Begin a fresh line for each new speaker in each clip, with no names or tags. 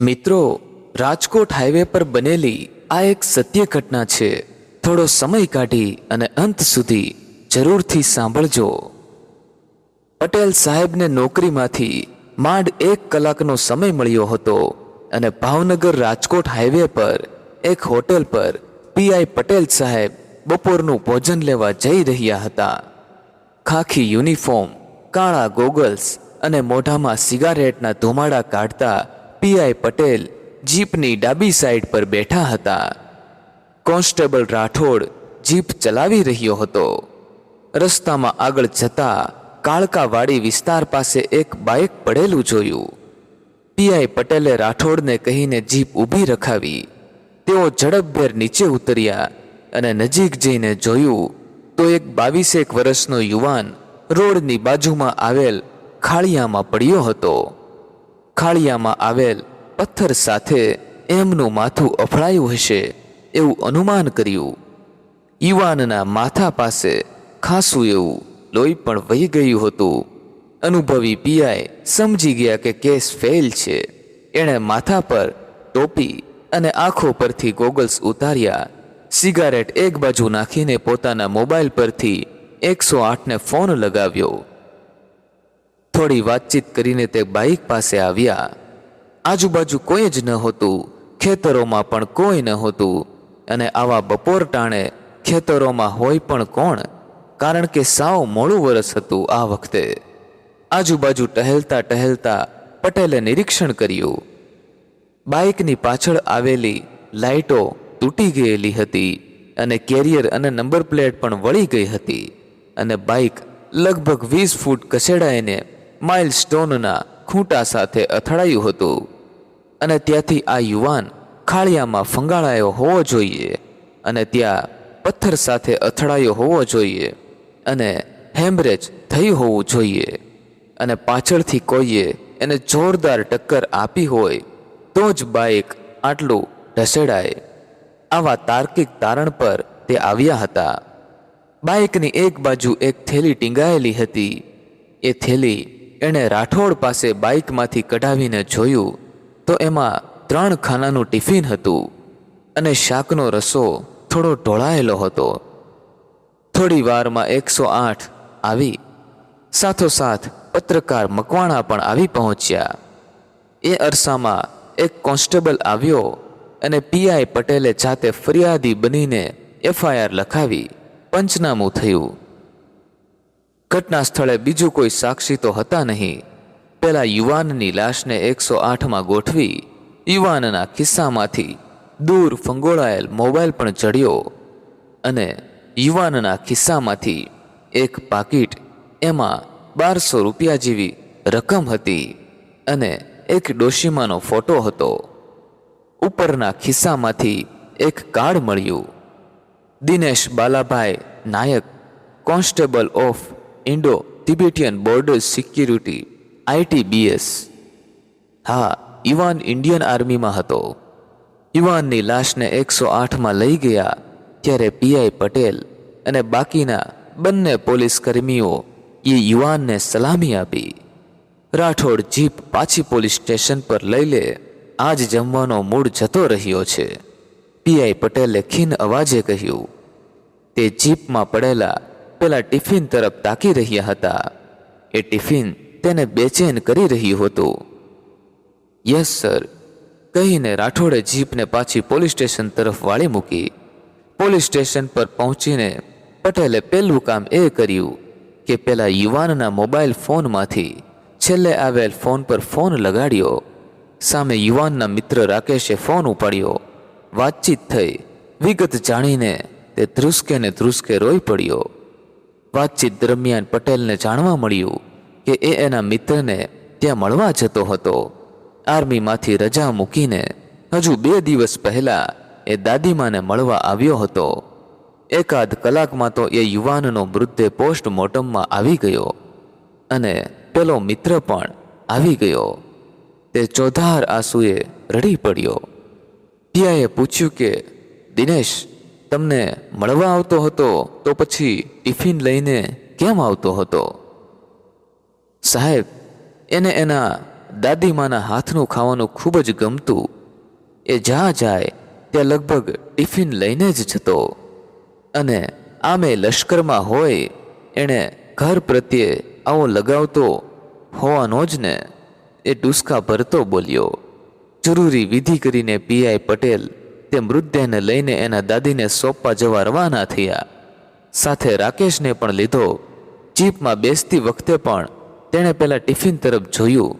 મિત્રો, રાજકોટ હાઈવે પર બનેલી આ એક સત્ય ઘટના છે. થોડો સમય કાઢી અને અંત સુધી જરૂરથી સાંભળજો. પટેલ સાહેબને નોકરીમાંથી માંડ એક કલાકનો સમય મળ્યો હતો અને ભાવનગર રાજકોટ હાઈવે પર એક હોટેલ પર પીઆઈ પટેલ સાહેબ બપોરનું ભોજન લેવા જઈ રહ્યા હતા. ખાખી યુનિફોર્મ, કાળા ગોગલ્સ અને મોઢામાં સિગારેટના ધુમાડા કાઢતા પીઆઈ પટેલ જીપની ડાબી સાઈડ પર બેઠા હતા. કોન્સ્ટેબલ રાઠોડ જીપ ચલાવી રહ્યો હતો. રસ્તામાં આગળ જતા કાળકાવાડી વિસ્તાર પાસે એક બાઇક પડેલું જોયું. પીઆઈ પટેલે રાઠોડને કહીને જીપ ઊભી રખાવી. તેઓ ઝડપભેર નીચે ઉતર્યા અને નજીક જઈને જોયું તો એક બાવીસેક વર્ષનો યુવાન રોડની બાજુમાં આવેલ ખાળિયામાં પડ્યો હતો. ખાળિયામાં આવેલ પથ્થર સાથે એમનું માથું અફળાયું હશે એવું અનુમાન કર્યું. યુવાનના માથા પાસે ખાસું એવું લોહી પણ વહી ગયું હતું. અનુભવી પીઆઈ સમજી ગયા કે કેસ ફેલ છે. એણે માથા પર ટોપી અને આંખો પરથી ગોગલ્સ ઉતાર્યા. સિગારેટ એક બાજુ નાખીને પોતાના મોબાઈલ પરથી એકસો આઠને ફોન લગાવ્યો. થોડી વાતચીત કરીને તે બાઇક પાસે આવ્યા. આજુબાજુ કોઈ જ ન હોતું, ખેતરોમાં પણ કોઈ ન હોતું, અને આવા બપોર ટાણે ખેતરોમાં હોય પણ કોણ? કારણ કે સાવ મોડું વરસ હતું આ વખતે. આજુબાજુ ટહેલતા ટહેલતા પટેલે નિરીક્ષણ કર્યું. બાઇકની પાછળ આવેલી લાઇટો તૂટી ગયેલી હતી અને કેરિયર અને નંબર પ્લેટ પણ વળી ગઈ હતી અને બાઇક લગભગ વીસ ફૂટ ખસેડાઈને માઇલ સ્ટોનના ખૂંટા સાથે અથડાયું હતું અને ત્યાંથી આ યુવાન ખાળિયામાં ફંગાળાયો હોવો જોઈએ અને ત્યાં પથ્થર સાથે અથડાયો હોવો જોઈએ અને હેમરેજ થયું હોવું જોઈએ અને પાછળથી કોઈએ એને જોરદાર ટક્કર આપી હોય તો જ બાઇક આટલું ઢસેડાય. આવા તાર્કિક તારણ પર તે આવ્યા હતા. બાઇકની એક બાજુ એક થેલી ટીંગાયેલી હતી. એ થેલી એણે રાઠોડ પાસે બાઇકમાંથી કઢાવીને જોયું તો એમાં ત્રણ ખાનાનું ટિફિન હતું અને શાકનો રસો થોડો ઢોળાયેલો હતો. થોડી વારમાં એકસો આઠ આવી. સાથોસાથ પત્રકાર મકવાણા પણ આવી પહોંચ્યા. એ અરસામાં એક કોન્સ્ટેબલ આવ્યો અને પીઆઈ પટેલે જાતે ફરિયાદી બનીને એફઆઈઆર લખાવી પંચનામું થયું. ઘટના સ્થળે બીજું કોઈ સાક્ષી તો હતા નહીં. પેલા યુવાનની લાશને એકસો આઠમાં ગોઠવી યુવાનના ખિસ્સામાંથી દૂર ફંગોળાયેલ મોબાઈલ પણ ચડ્યો અને યુવાનના ખિસ્સામાંથી એક પાકીટ એમાં બારસો રૂપિયા જેવી રકમ હતી અને એક ડોશીમાનો ફોટો હતો. ઉપરના ખિસ્સામાંથી એક કાર્ડ મળ્યું. Dinesh Balabhai Nayak, constable of Indo Tibetan border security ITBS હા ઇવાન ઇન્ડિયન આર્મીમાં હતો. ઇવાનની લાશને એકસો આઠમાં લઈ ગયા ત્યારે પીઆઈ પટેલ અને બાકીના બંને પોલીસ કર્મીઓ એ યુવાનને સલામી આપી. રાઠોડ જીપ પાછી પોલીસ સ્ટેશન પર લઈ લે, આજ જમવાનો મૂડ જતો રહ્યો છે. પીઆઈ પટેલે ખીન અવાજે કહ્યું, તે જીપમાં પડેલા પેલા ટિફિન તરફ તાકી રહ્યા હતા. એ ટિફિન તેને બેચેન કરી રહ્યું હતું. Yes, sir. કહીને રાઠોડે જીપને પાછી પોલીસ સ્ટેશન તરફ વાળી મૂકી. પોલીસ સ્ટેશન પર પહોંચીને પટેલે પહેલું કામ એ કર્યું કે પેલા યુવાનના મોબાઈલ ફોનમાંથી છેલ્લે આવેલ ફોન પર ફોન લગાડ્યો. સામે યુવાનના મિત્ર રાકેશે ફોન ઉપાડ્યો. વાતચીત થઈ. વિગત જાણીને તે ધ્રુસકે ને ધ્રુસકે રોઈ પડ્યો. વાતચીત દરમિયાન પટેલને જાણવા મળ્યું કે એ એના મિત્રને ત્યાં મળવા જતો હતો. આર્મીમાંથી રજા મૂકીને હજુ બે દિવસ પહેલા એ દાદીમાને મળવા આવ્યો હતો. એકાદ કલાકમાં તો એ યુવાનનો મૃતદેહ પોસ્ટમોર્ટમમાં આવી ગયો અને પેલો મિત્ર પણ આવી ગયો. તે ચોધાર આંસુએ રડી પડ્યો. પિયાએ પૂછ્યું કે, દિનેશ તમને મળવા આવતો હતો, તો પછી ટિફિન લઈને કેમ આવતો હતો? સાહેબ, એને એના દાદીમાના હાથનું ખાવાનું ખૂબ જ ગમતું. એ જ્યાં જાય, ત્યાં લગભગ ટિફિન લઈને જ જતો. અને આમે લશ્કરમાં હોય, એણે ઘર પ્રત્યે આવો લગાવતો હોવાનો જ ને, એ ડુસકા ભરતો બોલ્યો. જરૂરી વિધિ કરીને પીઆઈ પટેલ તે મૃતદેહને લઈને એના દાદીને સોંપવા જવા રવાના થયા. સાથે રાકેશને પણ લીધો. જીપમાં બેસતી વખતે પણ તેણે પેલા ટિફિન તરફ જોયું.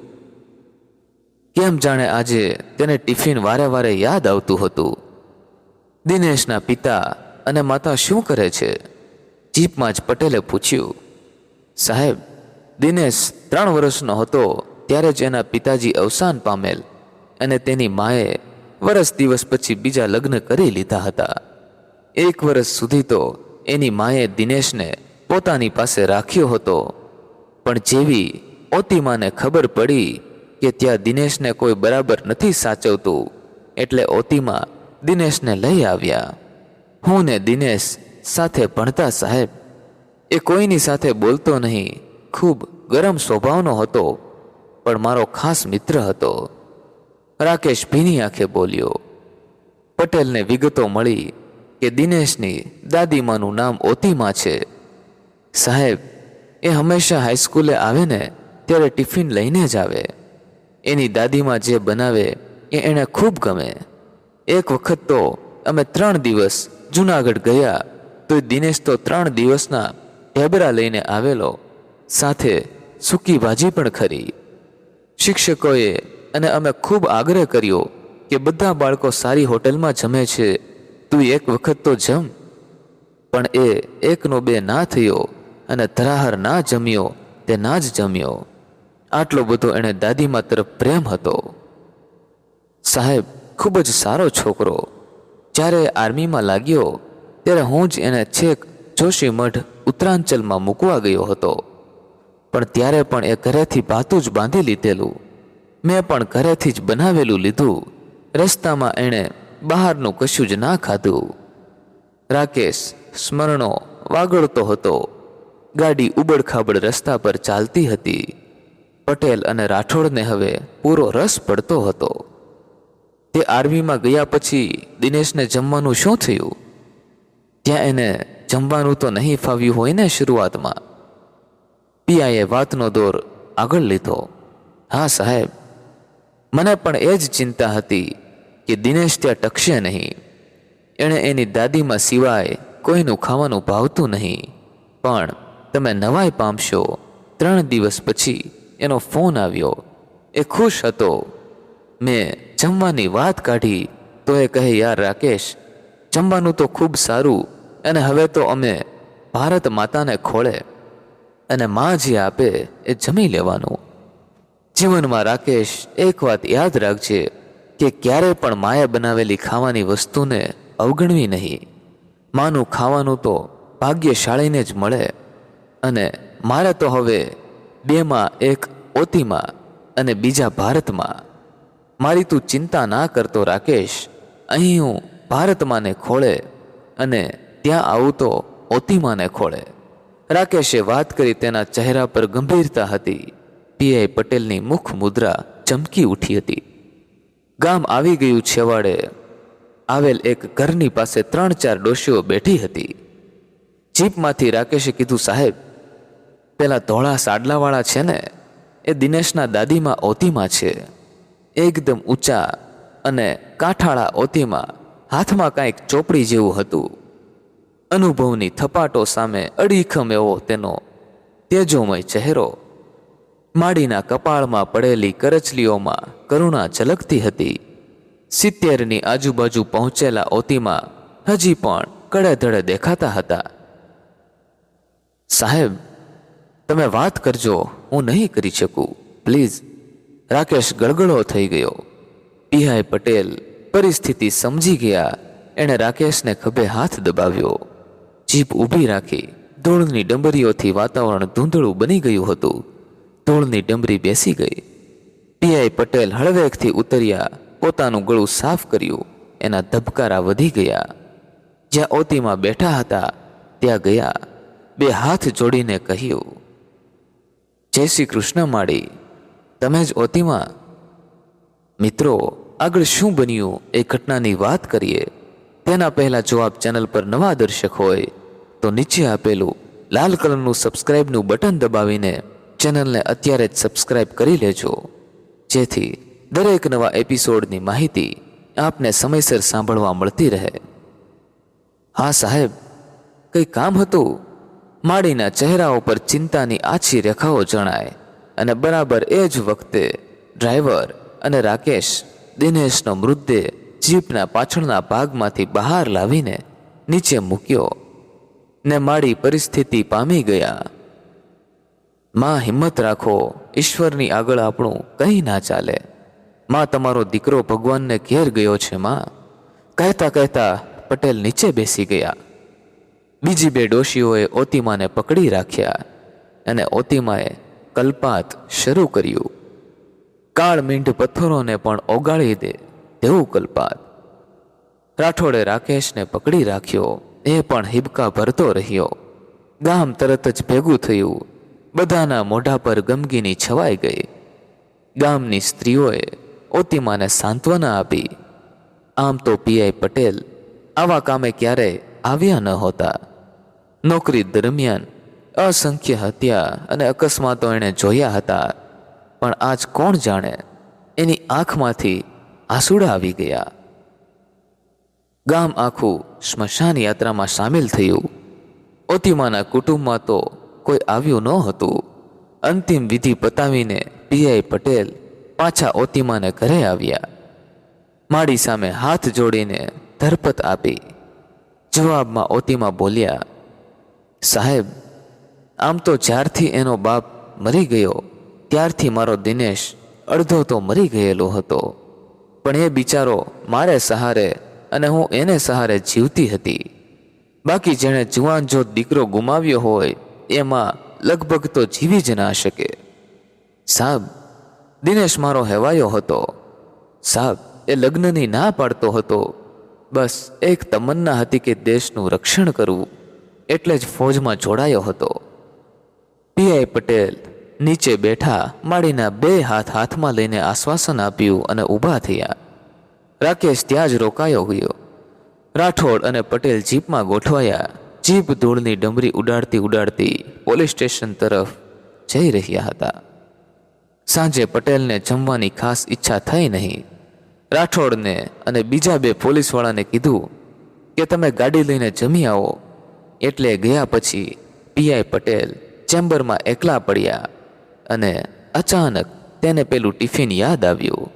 કેમ જાણે આજે તેને ટિફિન વારે વારે યાદ આવતું હતું. દિનેશના પિતા અને માતા શું કરે છે? જીપમાં જ પટેલે પૂછ્યું. સાહેબ, દિનેશ ત્રણ વર્ષનો હતો, ત્યારે જ એના પિતાજી અવસાન પામેલ અને તેની માએ વરસ દિવસ પછી બીજા લગ્ન કરી લીધા હતા. એક વર્ષ સુધી તો એની માએ દિનેશને પોતાની પાસે રાખ્યો હતો. પણ જેવી ઓતિમાને ખબર પડી કે ત્યાં દિનેશને કોઈ બરાબર નથી સાચવતું, એટલે ઓતિમા દિનેશને લઈ આવ્યા. હું ને દિનેશ સાથે ભણતા સાહેબ. એ કોઈની સાથે બોલતો નહીં, ખૂબ ગરમ સ્વભાવનો હતો, પણ મારો ખાસ મિત્ર હતો. રાકેશ ભીની આંખે બોલ્યો. પટેલને વિગતો મળી કે દિનેશની દાદીમાનું નામ ઓતીમા છે. સાહેબ, એ હંમેશા હાઈસ્કૂલે આવે ને ત્યારે ટિફિન લઈને જ આવે. એની દાદીમાં જે બનાવે એ એને ખૂબ ગમે. એક વખત તો અમે ત્રણ દિવસ જુનાગઢ ગયા તો દિનેશ તો ત્રણ દિવસના ઢેબરા લઈને આવેલો. સાથે સૂકી ભાજી પણ ખરી. શિક્ષકોએ અને અમે ખૂબ આગ્રહ કર્યો કે બધા બાળકો સારી હોટલમાં જમે છે. તું એક વખત તો જમ. પણ એ એકનો બે ના થયો અને ધરાહર ના જમ્યો, તે ના જ જમ્યો. આટલો બધો એણે દાદીમા તરફ પ્રેમ હતો. સાહેબ, ખૂબ જ સારો છોકરો. જ્યારે આર્મીમાં લાગ્યો, ત્યારે હું જ એને છેક જોશી મઠ ઉત્તરાંચલમાં મૂકવા ગયો હતો. પણ ત્યારે પણ એ ઘરેથી ભાતું જ બાંધી લીધેલું. મેં પણ ઘરેથી જ બનાવેલું લીધું. રસ્તામાં એણે બહારનું કશું જ ના ખાધું. રાકેશ સ્મરણો વાગડતો હતો. ગાડી ઉબડખાબડ રસ્તા પર ચાલતી હતી. પટેલ અને રાઠોડને હવે પૂરો રસ પડતો હતો. તે આર્મીમાં ગયા પછી દિનેશને જમવાનું શું થયું? ત્યાં એને જમવાનું તો નહીં ફાવ્યું હોય ને શરૂઆતમાં. પિયાએ વાતનો દોર આગળ લીધો. હા સાહેબ મને પણ એ જ ચિંતા હતી કે દિનેશ ત્યાં ટકશે નહીં. એણે એની દાદીમાં સિવાય કોઈનું ખાવાનું ભાવતું નહીં. પણ તમે નવાઈ પામશો. ત્રણ દિવસ પછી એનો ફોન આવ્યો. એ ખુશ હતો. મેં જમવાની વાત કાઢી તો એ કહે, યાર રાકેશ, જમવાનું તો ખૂબ સારું અને હવે તો અમે ભારત માતાને ખોળે અને મા જે આપે એ જમી લેવાનું. જીવનમાં રાકેશ, એક વાત યાદ રાખજે કે ક્યારે પણ માયા બનાવેલી ખાવાની વસ્તુને અવગણવી નહીં. માનું ખાવાનું તો ભાગ્યશાળીને જ મળે. અને મારા તો હવે બેમાં એક ઓતીમાં અને બીજા ભારતમાં. મારી તું ચિંતા ના કરતો રાકેશ, અહીં હું ભારતમાંને ખોળે અને ત્યાં આવું તો ઓતીમાને ખોળે. રાકેશે વાત કરી તેના ચહેરા પર ગંભીરતા હતી. પીઆઈ પટેલની મુખ મુદ્રા ચમકી ઉઠી હતી. ગામ આવી ગયું છેવાડે આવેલ એક ઘરની પાસે ત્રણ ચાર ડોશીઓ બેઠી હતી. જીપમાંથી રાકેશે કીધું, સાહેબ, પેલા ધોળા સાડલાવાળા છે ને, એ દિનેશના દાદીમાં ઓતીમાં છે. એકદમ ઊંચા અને કાંઠાળા ઓતીમાં હાથમાં કાંઈક ચોપડી જેવું હતું. અનુભવની થપાટો સામે અડીખમ એવો તેનો તેજોમય ચહેરો માડીના કપાળમાં પડેલી કરચલીઓમાં કરુણા ઝલકતી હતી. સિત્તેરની આજુબાજુ પહોંચેલા ઓતીમાં હજી પણ કડેધડે દેખાતા હતા. સાહેબ, તમે વાત કરજો, હું નહીં કરી શકું. પ્લીઝ. રાકેશ ગળગળો થઈ ગયો. પીહાઈ પટેલ પરિસ્થિતિ સમજી ગયા. એણે રાકેશને ખભે હાથ દબાવ્યો. જીભ ઊભી રાખી ધૂળની ડંબરીઓથી વાતાવરણ ધૂંધળું બની ગયું હતું. ધૂળની ડંબરી બેસી ગઈ. પીઆઈ પટેલ હળવેકથી ઉતર્યા, પોતાનું ગળું સાફ કર્યું, એના ધબકારા વધી ગયા. જ્યાં ઓતીમાં બેઠા હતા, ત્યાં ગયા, બે હાથ જોડીને કહ્યું, જય શ્રી કૃષ્ણ માળી, તમે જ ઓતીમાં? મિત્રો, આગળ શું બન્યું એ ઘટનાની વાત કરીએ. તેના પહેલા જો આપ ચેનલ પર નવા દર્શક હોય, તો નીચે આપેલું લાલ કલરનું સબસ્ક્રાઇબનું બટન દબાવીને ચેનલને અત્યારે જ સબસ્ક્રાઇબ કરી લેજો. જેથી દરેક નવા એપિસોડની માહિતી આપને સમયસર સાંભળવા મળતી રહે. હા સાહેબ, કંઈ કામ હતું? માળીના ચહેરા ઉપર ચિંતાની આછી રેખાઓ જણાય અને બરાબર એ જ વખતે ડ્રાઈવર અને રાકેશ દિનેશનો મૃતદેહ જીપના પાછળના ભાગમાંથી બહાર લાવીને નીચે મૂક્યો ને માળી પરિસ્થિતિ પામી ગયા. માં હિંમત રાખો, ઈશ્વરની આગળ આપણું કંઈ ના ચાલે. માં તમારો દીકરો ભગવાનને ઘેર ગયો છે, માં. કહેતા કહેતા પટેલ નીચે બેસી ગયા. બીજી બે ડોશીઓએ ઓતિમાને પકડી રાખ્યા અને ઓતિમાએ કલ્પાત શરૂ કર્યું. કાળ મીંઢ પથ્થરોને પણ ઓગાળી દે તેવું કલ્પાત. રાઠોડે રાકેશને પકડી રાખ્યો, એ પણ હિબકા ભરતો રહ્યો. ગામ તરત જ ભેગું થયું. બધાના મોઢા પર ગમગીની છવાઈ ગઈ. ગામની સ્ત્રીઓએ ઓતિમાને સાંત્વના આપી. આમ તો પીઆઈ પટેલ આવા કામે ક્યારેય આવ્યા ન હોતા. નોકરી દરમિયાન અસંખ્ય હત્યા અને અકસ્માતો એણે જોયા હતા. પણ આજ કોણ જાણે એની આંખમાંથી આંસુડા આવી ગયા. ગામ આખું સ્મશાન યાત્રામાં સામેલ થયું. ઓતિમાના કુટુંબમાં તો કોઈ આવ્યું ન હતું. અંતિમ વિધિ પતાવીને પીઆઈ પટેલ પાછા ઓતિમાને ઘરે આવ્યા. માડી સામે હાથ જોડીને ધરપત આપી. જવાબમાં ઓતિમા બોલ્યા, સાહેબ, આમ તો જ્યારથી એનો બાપ મરી ગયો, ત્યારથી મારો દિનેશ અડધો તો મરી ગયેલો હતો. પણ એ બિચારો મારે સહારે અને હું એને સહારે જીવતી હતી. બાકી જેણે જુવાન જો દીકરો ગુમાવ્યો હોય એમાં લગભગ તો જીવી જ ના શકે. સાહેબ દિનેશ મારો હેવાયો હતો. સાહેબ એ લગ્નની ના પાડતો હતો. બસ એક તમન્ના હતી કે દેશનું રક્ષણ કરવું, એટલે જ ફૌજમાં જોડાયો હતો. પીઆઈ પટેલ નીચે બેઠા માળીના બે હાથ હાથમાં લઈને આશ્વાસન આપ્યું અને ઊભા થયા. રાકેશ ત્યાં જ રોકાયો ગયો. રાઠોડ અને પટેલ જીપમાં ગોઠવાયા. જીપ ધૂળની ડમરી ઉડાડતી ઉડાડતી પોલીસ સ્ટેશન તરફ જઈ રહ્યા હતા. સાંજે પટેલને જમવાની ખાસ ઈચ્છા થઈ નહીં. રાઠોડને અને બીજા બે પોલીસવાળાને કીધું કે તમે ગાડી લઈને જમી આવો. એટલે ગયા પછી પીઆઈ પટેલ ચેમ્બરમાં એકલા પડ્યા અને અચાનક તેને પેલું ટિફિન યાદ આવ્યું.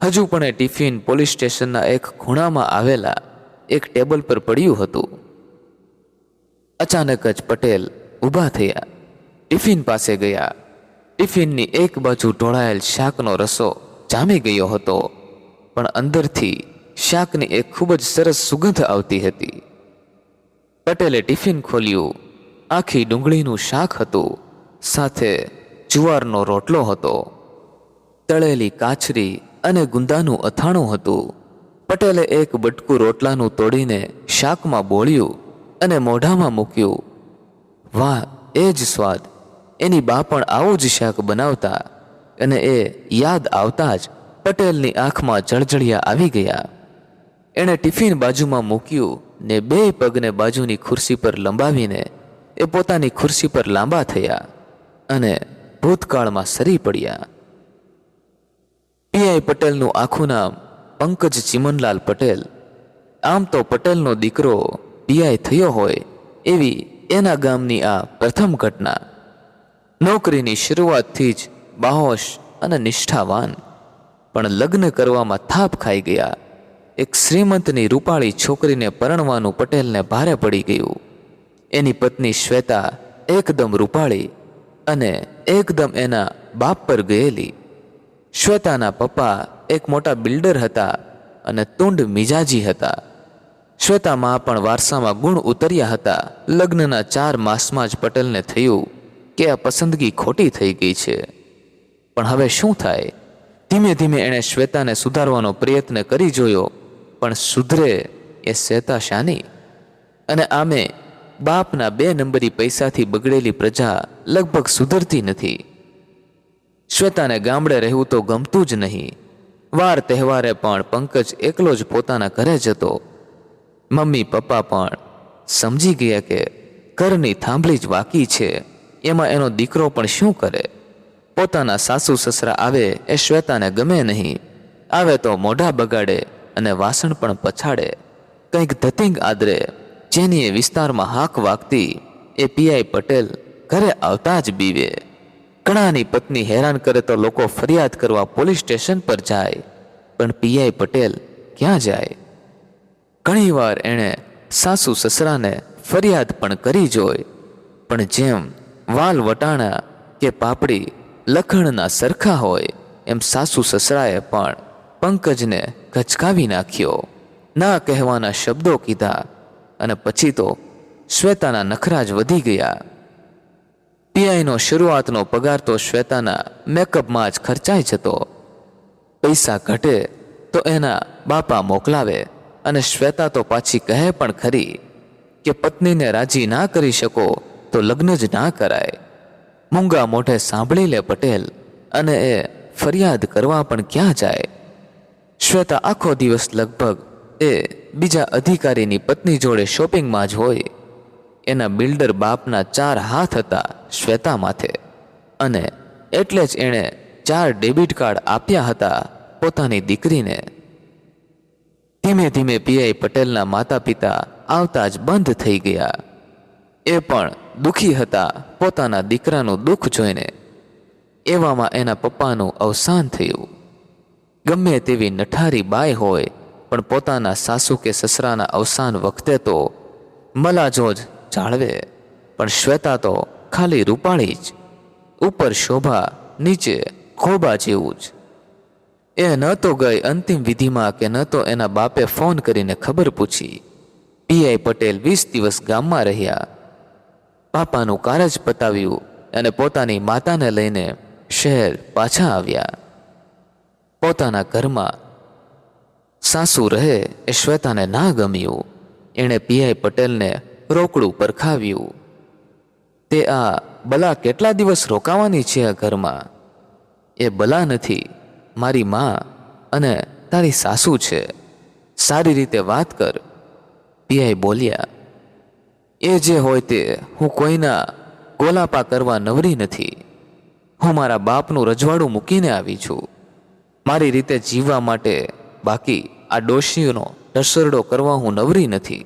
હજુ પણ એ ટિફિન પોલીસ સ્ટેશનના એક ખૂણામાં આવેલા એક ટેબલ પર પડ્યું હતું. અચાનક જ પટેલ ઊભા થયા. ટિફિન પાસે ગયા. ટિફિનની એક બાજુ ઢોળાયેલ શાકનો રસો જામી ગયો હતો, પણ અંદરથી શાકની એક ખૂબ જ સરસ સુગંધ આવતી હતી. પટેલે ટિફિન ખોલ્યું. આખી ડુંગળીનું શાક હતું, સાથે જુવારનો રોટલો હતો. તળેલી કાચરી અને ગુંદાનું અથાણું હતું. પટેલે એક બટકું રોટલાનું તોડીને શાકમાં બોળ્યું. અને મોઢામાં મૂક્યું. વાહ, એ જ સ્વાદ. એની બા પણ આવું જ શાક બનાવતા. અને એ યાદ આવતા જ પટેલની આંખમાં જળજળિયા આવી ગયા. એણે ટિફિન બાજુમાં મૂક્યું ને બે પગને બાજુની ખુરશી પર લંબાવીને એ પોતાની ખુરશી પર લાંબા થયા અને ભૂતકાળમાં સરી પડ્યા. પીઆઈ પટેલનું આખું નામ પંકજ ચિમનલાલ પટેલ. આમ તો પટેલનો દીકરો પીઆઈ થયો હોય એવી એના ગામની આ પ્રથમ ઘટના. નોકરીની શરૂઆતથી જ બાહોશ અને નિષ્ઠાવાન, પણ લગ્ન કરવામાં થાપ ખાઈ ગયા. એક શ્રીમંતની રૂપાળી છોકરીને પરણવાનું પટેલને ભારે પડી ગયું. એની પત્ની શ્વેતા એકદમ રૂપાળી અને એકદમ એના બાપ પર ગયેલી. શ્વેતાના પપ્પા એક મોટા બિલ્ડર હતા અને તુંડ મિજાજી હતા. શ્વેતામાં પણ વારસામાં ગુણ ઉતર્યા હતા. લગ્નના ચાર માસમાં જ પટેલને થયું કે આ પસંદગી ખોટી થઈ ગઈ છે. પણ હવે શું થાય? ધીમે ધીમે એણે શ્વેતાને સુધારવાનો પ્રયત્ન કરી જોયો, પણ સુધરે એ શ્વેતા શાની. અને આમે બાપના બે નંબરી પૈસાથી બગડેલી પ્રજા લગભગ સુધરતી નથી. શ્વેતાને ગામડે રહેવું તો ગમતું જ નહીં. વાર તહેવારે પણ પંકજ એકલો જ પોતાના ઘરે જતો મમ્મી પપ્પા પણ સમજી ગયા કે ઘરની થાંભલી જ વાકી છે. એમાં એનો દીકરો પણ શું કરે? પોતાના સાસુ સસરા આવે એ શ્વેતાને ગમે નહીં. આવે તો મોઢા બગાડે અને વાસણ પણ પછાડે. કંઈક ધતિંગ આદરે જેની એ વિસ્તારમાં હાક વાગતી એ પીઆઈ પટેલ ઘરે આવતા જ બીવે. કણાની પત્ની હેરાન કરે તો લોકો ફરિયાદ કરવા પોલીસ સ્ટેશન પર જાય. પણ પીઆઈ પટેલ ક્યાં જાય? ઘણીવાર એણે સાસુ સસરાને ફરિયાદ પણ કરી જોઈ. પણ જેમ વાલ વટાણા કે પાપડી લખણના સરખા હોય, એમ સાસુ સસરાએ પણ પંકજને ઘચકાવી નાખ્યો. ના કહેવાના શબ્દો કીધા અને પછી તો શ્વેતાના નખરા જ વધી ગયા. પીઆઈનો શરૂઆતનો પગાર તો શ્વેતાના મેકઅપમાં જ ખર્ચાઈ જતો. પૈસા ઘટે તો એના બાપા મોકલાવે. અને શ્વેતા તો પાછી કહે પણ ખરી કે પત્નીને રાજી ના કરી શકો તો લગ્ન જ ના કરાય. મૂંગા મોઢે સાંભળી લે પટેલ અને એ ફરિયાદ કરવા પણ ક્યાં જાય? શ્વેતા આખો દિવસ લગભગ એ બીજા અધિકારીની પત્ની જોડે શોપિંગમાં જ હોય. એના બિલ્ડર બાપના ચાર હાથ હતા શ્વેતા માથે અને એટલે જ એણે ચાર ડેબિટ કાર્ડ આપ્યા હતા પોતાની દીકરીને. ધીમે ધીમે પીઆઈ પટેલના માતા પિતા આવતા જ બંધ થઈ ગયા. એ પણ દુઃખી હતા પોતાના દીકરાનું દુઃખ જોઈને. એવામાં એના પપ્પાનું અવસાન થયું. ગમે તેવી નઠારી બાય હોય, પણ પોતાના સાસુ કે સસરાના અવસાન વખતે તો મલાજો જ જાળવે, પણ શ્વેતા તો ખાલી રૂપાળી જ. ઉપર શોભા, નીચે ખોબા જેવું જ. એ ન તો ગઈ અંતિમ વિધિમાં કે ન તો એના બાપે ફોન કરીને ખબર પૂછી. પીઆઈ પટેલ વીસ દિવસ ગામમાં રહ્યા. પાપાનું કારજ પતાવ્યું અને પોતાની માતાને લઈને શહેર પાછા આવ્યા. પોતાના ઘરમાં સાસુ રહે એ શ્વેતાને ના ગમ્યું. એણે પીઆઈ પટેલને રોકડું પરખાવ્યું. તે આ બલા કેટલા દિવસ રોકાવાની છે આ ઘરમાં? એ બલા નથી. મારી માં અને તારી સાસુ છે. સારી રીતે વાત કર. પીઆઈ બોલ્યા, એ જે હોય તે હું કોઈના ગોલાપા કરવા નવરી નથી. હું મારા બાપનું રજવાડું મૂકીને આવી છું. મારી રીતે જીવવા માટે બાકી આ ડોશીઓનો ઢસરડો કરવા હું નવરી નથી.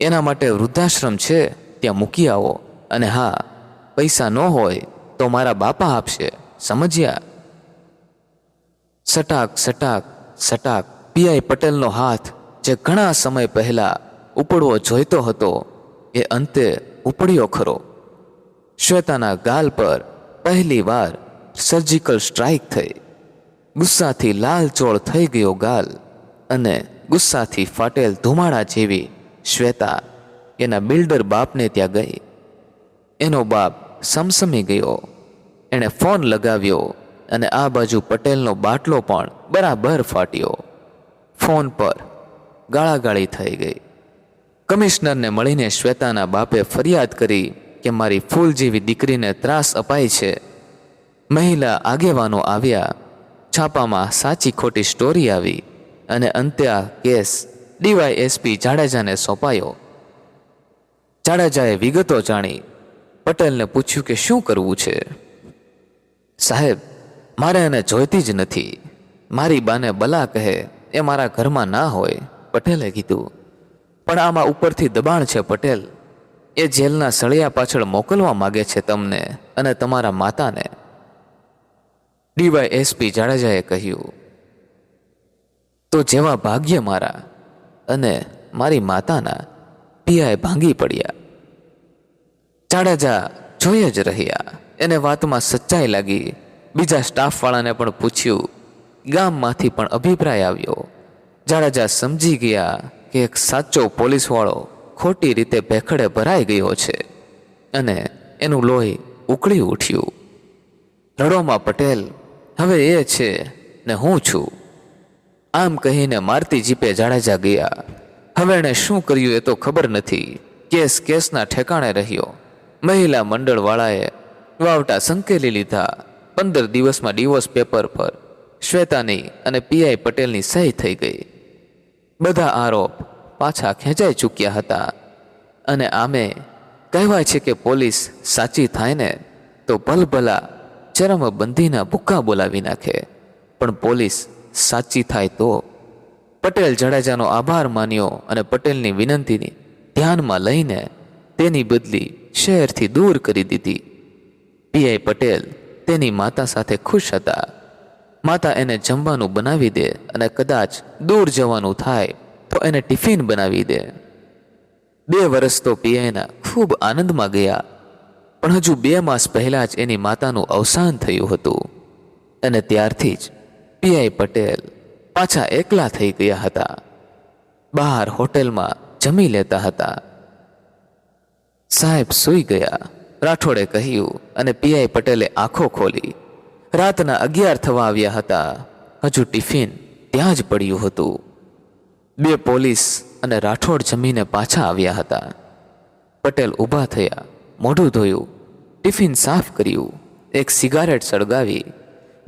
એના માટે વૃદ્ધાશ્રમ છે, ત્યાં મૂકી આવો. અને હા, પૈસા ન હોય તો મારા બાપા આપશે. સમજ્યા? સટાક સટાક સટાક. પીઆઈ પટેલનો હાથ જે ઘણા સમય પહેલા ઉપડવો જોઈતો હતો, એ અંતે ઉપડ્યો ખરો. શ્વેતાના ગાલ પર પહેલી વાર સર્જિકલ સ્ટ્રાઇક થઈ. ગુસ્સાથી લાલચોળ થઈ ગયો ગાલ અને ગુસ્સાથી ફાટેલ ધુમાડા જેવી શ્વેતા એના બિલ્ડર બાપને ત્યાં ગઈ. એનો બાપ સમસમી ગયો. એણે ફોન લગાવ્યો. અને આ બાજુ પટેલનો બાટલો પણ બરાબર ફાટ્યો. ફોન પર ગાળાગાળી થઈ ગઈ. કમિશનરને મળીને શ્વેતાના બાપે ફરિયાદ કરી કે મારી ફૂલ જેવી દીકરીને ત્રાસ અપાય છે. મહિલા આગેવાનો આવ્યા. છાપામાં સાચી ખોટી સ્ટોરી આવી અને અંતે આ કેસ ડીવાયએસપી જાડેજાને સોંપાયો. જાડેજાએ વિગતો જાણી. પટેલને પૂછ્યું કે શું કરવું છે? સાહેબ મારે એને જોઈતી જ નથી. મારી બાને બલા કહે, એ મારા ઘરમાં ના હોય. પટેલે કીધું, પણ આમાં ઉપરથી દબાણ છે પટેલ. એ જેલના સળિયા પાછળ મોકલવા માગે છે તમને અને તમારા માતાને. ડીવાય એસપી જાડેજાએ કહ્યું, તો જેવા ભાગ્ય મારા અને મારી માતાના પિયાએ ભાંગી પડ્યા. જાડેજા જોઈ જ રહ્યા. એને વાતમાં સચ્ચાઈ લાગી બીજા સ્ટાફવાળાને પણ પૂછ્યું, ગામમાંથી પણ અભિપ્રાય આવ્યો? જાડેજા સમજી ગયા કે એક સાચો પોલીસવાળો ખોટી રીતે ભેખડે ભરાઈ ગયો છે અને એનું લોહી ઉકળી ઉઠ્યું. રડોમાં પટેલ, હવે એ છે ને હું છું. આમ કહીને મારતી જીપે જાડેજા ગયા. હવે એણે શું કર્યું એ તો ખબર નથી. કેસ કેસના ઠેકાણે રહ્યો. મહિલા મંડળવાળાએ વાવટા સંકેલી લીધા. પંદર દિવસમાં ડિવોર્સ પેપર પર શ્વેતાની અને પીઆઈ પટેલની સહી થઈ ગઈ. બધા આરોપ પાછા ખેંચાઈ ચૂક્યા હતા અને આમે કહેવાય છે કે પોલીસ સાચી થાય ને તો ભલભલા ચરમબંધીના ભૂક્કા બોલાવી નાખે. પણ પોલીસ સાચી થાય તો પટેલ જાડેજાનો આભાર માન્યો અને પટેલની વિનંતીની ધ્યાનમાં લઈને તેની બદલી શહેરથી દૂર કરી દીધી. પીઆઈ પટેલ તેની માતા સાથે ખુશ હતા. માતા એને જમવાનું બનાવી દે અને કદાચ દૂર જવાનું થાય તો એને ટિફિન બનાવી દે. બે વર્ષ તો પીઆઈના ખૂબ આનંદમાં ગયા. પણ હજુ બે માસ પહેલાં જ એની માતાનું અવસાન થયું હતું. અને ત્યારથી જ પીઆઈ પટેલ પાછા એકલા થઈ ગયા હતા. બહાર હોટેલમાં જમી લેતા હતા. સાહેબ સૂઈ ગયા. રાઠોડે કહ્યું અને પીઆઈ પટેલે આંખો ખોલી. રાતના અગિયાર થવા આવ્યા હતા. હજુ ટિફિન ત્યાં જ પડ્યું હતું. બે પોલીસ અને રાઠોડ જમીને પાછા આવ્યા હતા. પટેલ ઊભા થયા, મોઢું ધોયું, ટિફિન સાફ કર્યું, એક સિગારેટ સળગાવી.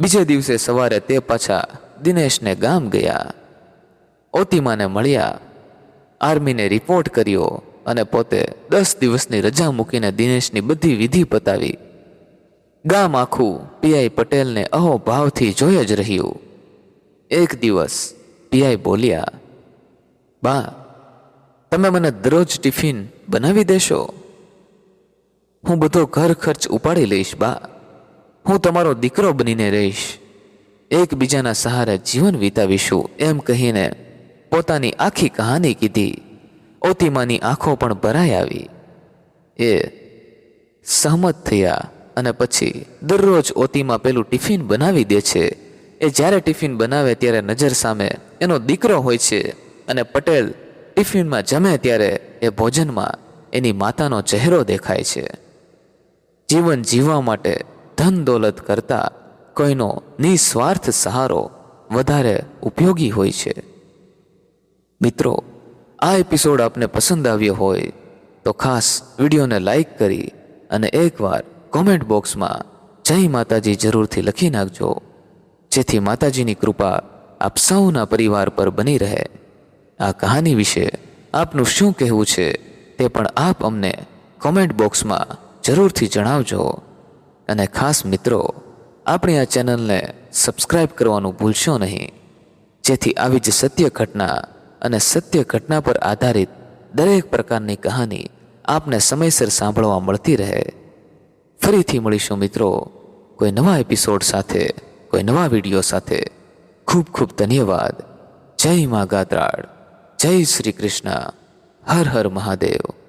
બીજે દિવસે સવારે તે પાછા દિનેશને ગામ ગયા. ઓતિમાને મળ્યા. આર્મીને રિપોર્ટ કર્યો. અને પોતે દસ દિવસની રજા મૂકીને દિનેશની બધી વિધિ પતાવી. ગામ આખું પીઆઈ પટેલને અહો ભાવથી જોઈ જ રહ્યું. એક દિવસ પીઆઈ બોલ્યા, બા, તમે મને દરરોજ ટિફિન બનાવી દેશો? હું બધો ઘર ખર્ચ ઉપાડી લઈશ, બા. હું તમારો દીકરો બનીને રહીશ. એકબીજાના સહારે જીવન વિતાવીશું. એમ કહીને પોતાની આખી કહાની કીધી. ઓતીમાની આંખો પણ ભરાઈ આવી. એ સહમત થયા અને પછી દરરોજ ઓતિમા પેલું ટિફિન બનાવી દે છે. એ જ્યારે ટિફિન બનાવે ત્યારે નજર સામે એનો દીકરો હોય છે અને પટેલ ટિફિનમાં જમે ત્યારે એ ભોજનમાં એની માતાનો ચહેરો દેખાય છે. જીવન જીવવા માટે ધન દોલત કરતા કોઈનો નિસ્વાર્થ સહારો વધારે ઉપયોગી હોય છે. મિત્રો આ એપિસોડ આપને પસંદ આવ્યો હોય તો ખાસ વિડીયોને લાઈક કરી અને એકવાર કોમેન્ટ બોક્સમાં જય માતાજી જરૂરથી લખી નાખજો. જેથી માતાજીની કૃપા આપ સૌના પરિવાર પર બની રહે. આ કહાની વિશે આપનું શું કહેવું છે તે પણ આપ અમને કોમેન્ટ બોક્સમાં જરૂરથી જણાવજો. અને ખાસ મિત્રો, આપણી આ ચેનલને સબસ્ક્રાઈબ કરવાનું ભૂલશો નહીં. જેથી આવી જ સત્ય ઘટના અને સત્ય ઘટના પર આધારિત દરેક પ્રકારની કહાની આપને સમયસર સાંભળવા મળતી રહે. ફરીથી મળીશું મિત્રો, કોઈ નવા એપિસોડ સાથે, કોઈ નવા વીડિયો સાથે. ખૂબ ખૂબ ધન્યવાદ. જય મા ગાત્રાળ. જય શ્રી કૃષ્ણ. હર હર મહાદેવ.